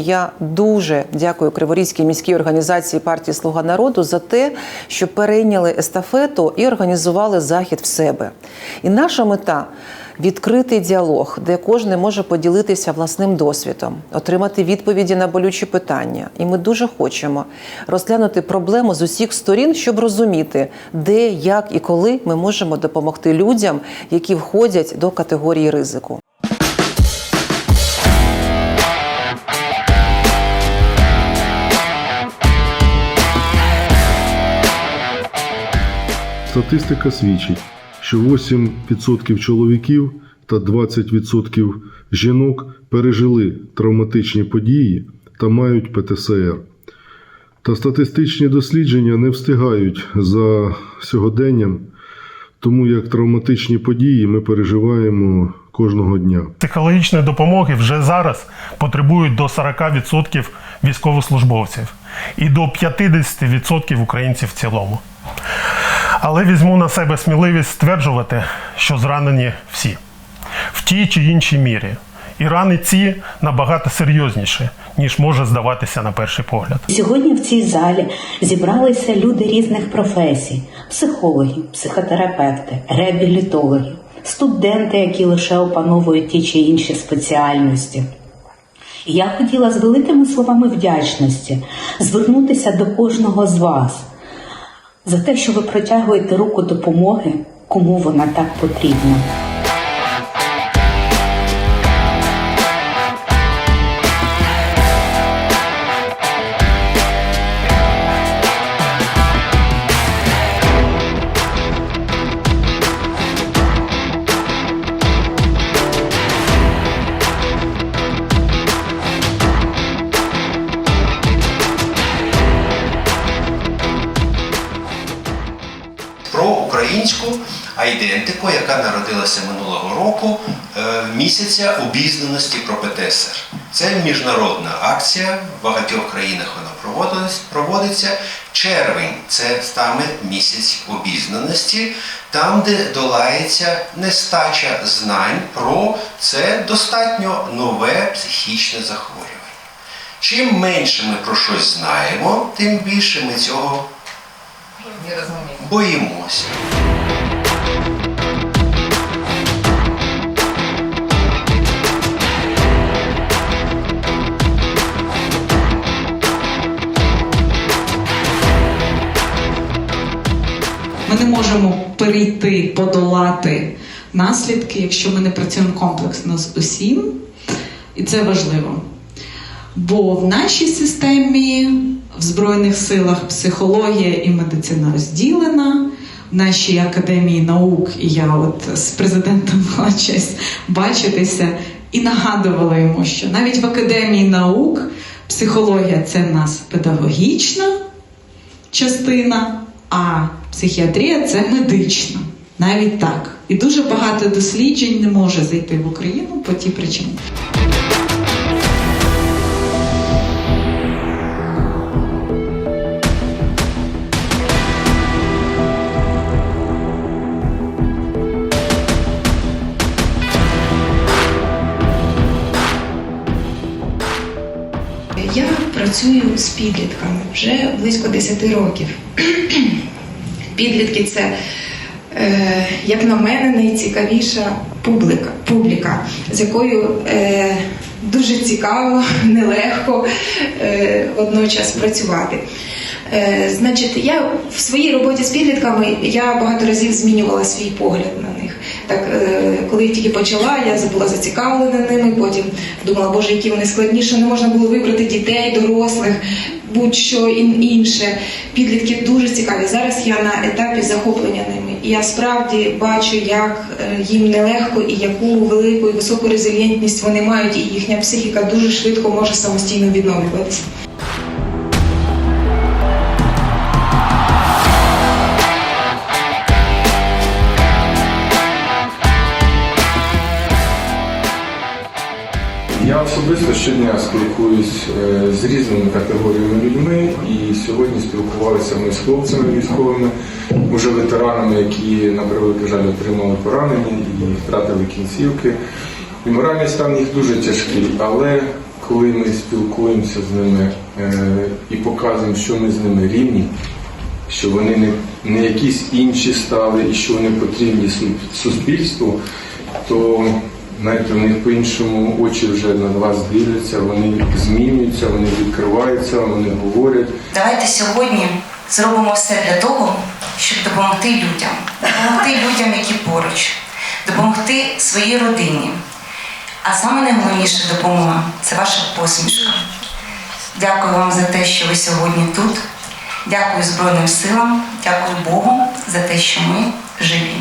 Я дуже дякую Криворізькій міській організації партії Слуга народу за те, що перейняли естафету і організували захід в себе. І наша мета відкритий діалог, де кожен може поділитися власним досвідом, отримати відповіді на болючі питання. І ми дуже хочемо розглянути проблему з усіх сторін, щоб розуміти, де, як і коли ми можемо допомогти людям, які входять до категорії ризику. Статистика свідчить, що 8% чоловіків та 20% жінок пережили травматичні події та мають ПТСР. Та статистичні дослідження не встигають за сьогоденням, тому як травматичні події ми переживаємо кожного дня. Психологічної допомоги вже зараз потребують до 40% військовослужбовців і до 50% українців в цілому. Але візьму на себе сміливість стверджувати, що зранені всі в тій чи іншій мірі. І рани ці набагато серйозніші, ніж може здаватися на перший погляд. Сьогодні в цій залі зібралися люди різних професій: психологи, психотерапевти, реабілітологи, студенти, які лише опановують ті чи інші спеціальності. Я хотіла з великими словами вдячності звернутися до кожного з вас за те, що ви протягуєте руку допомоги, кому вона так потрібна. Про українську айдентику, яка народилася минулого року е, місяця обізнаності про ПТСР. Це міжнародна акція, в багатьох країнах вона проводиться. Червень це саме місяць обізнаності, там, де долається нестача знань про це достатньо нове психічне захворювання. Чим менше ми про щось знаємо, тим більше ми цього боїмося. Ми не можемо перейти, подолати наслідки, якщо ми не працюємо комплексно з усім, і це важливо. Бо в нашій системі, в Збройних силах психологія і медицина розділена. В нашій академії наук, і я от з президентом мала честь бачитися і нагадувала йому, що навіть в академії наук психологія це в нас педагогічна частина, а психіатрія це медична. Навіть так. І дуже багато досліджень не може зайти в Україну по тій причині. Я працюю з підлітками вже близько 10 років. Підлітки це, е, як на мене, найцікавіша публіка, публіка з якою е, дуже цікаво, нелегко е, водночас працювати. Значить, я в своїй роботі з підлітками я багато разів змінювала свій погляд на них. Так, е, коли я тільки почала, я була зацікавлена ними. Потім думала, боже, які вони складніше, не можна було вибрати дітей, дорослих, будь-що інше. Підлітки дуже цікаві. Зараз я на етапі захоплення ними. І я справді бачу, як е, їм нелегко і яку велику і високу резильєнтність вони мають, і їхня психіка дуже швидко може самостійно відновлюватися. Особисто щодня спілкуюсь е, з різними категоріями людьми, і сьогодні спілкувалися ми з хлопцями військовими, уже ветеранами, які на превеликий жаль отримали поранення і втратили кінцівки. І моральний стан їх дуже тяжкий, але коли ми спілкуємося з ними е, і показуємо, що ми з ними рівні, що вони не, не якісь інші стали і що вони потрібні суспільству, то знаєте, у них по-іншому очі вже на вас дивляться, вони змінюються, вони відкриваються, вони говорять. Давайте сьогодні зробимо все для того, щоб допомогти людям, допомогти людям, які поруч, допомогти своїй родині. А саме найголовніша допомога це ваша посмішка. Дякую вам за те, що ви сьогодні тут. Дякую Збройним силам, дякую Богу за те, що ми живі.